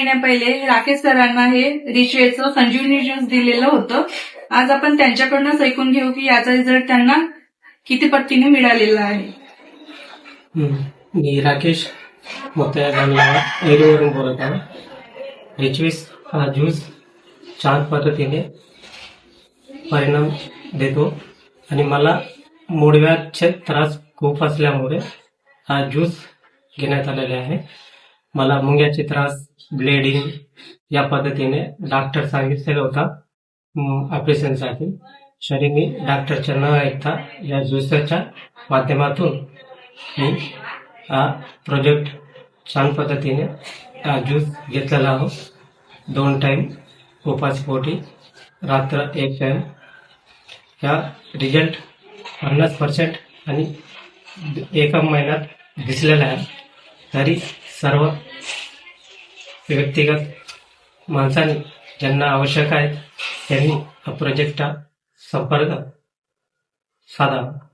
महिन्या पहिले राकेश सरांना हे रिचवेचं संजीवनी ज्यूस दिलेलं होतं. आज आपण त्यांच्याकडूनच ऐकून घेऊ की याचा रिझल्ट त्यांना किती पट्टीने मिळालेला आहे. मी राकेश मोतया एरीवरून बोलत आहे. एचवीस हा ज्यूस छान पद्धतीने परिणाम देतो. आणि मला मुडव्याचे त्रास खूप असल्यामुळे हा ज्यूस घेण्यात आलेला आहे. मला मुंग्याचे त्रास ब्लेडिंग या पद्धतीने डॉक्टर सांगितलेला होता. ऑपरेशनसाठी तरी मी डॉक्टरच्या न ऐकता या ज्यूसच्या माध्यमातून मी हा प्रोजेक्ट छान पद्धतीने हा ज्यूस घेतलेला आहोत दोन टाईम उपासपोटी रात्र एक टाईम ह्या रिझल्ट पन्नास पर्सेंट आणि एका महिन्यात दिसलेला आहे. तरी सर्व व्यक्तिगत माणसांनी ज्यांना आवश्यक आहे त्यांनी हा प्रोजेक्टचा संपर्क साधावा.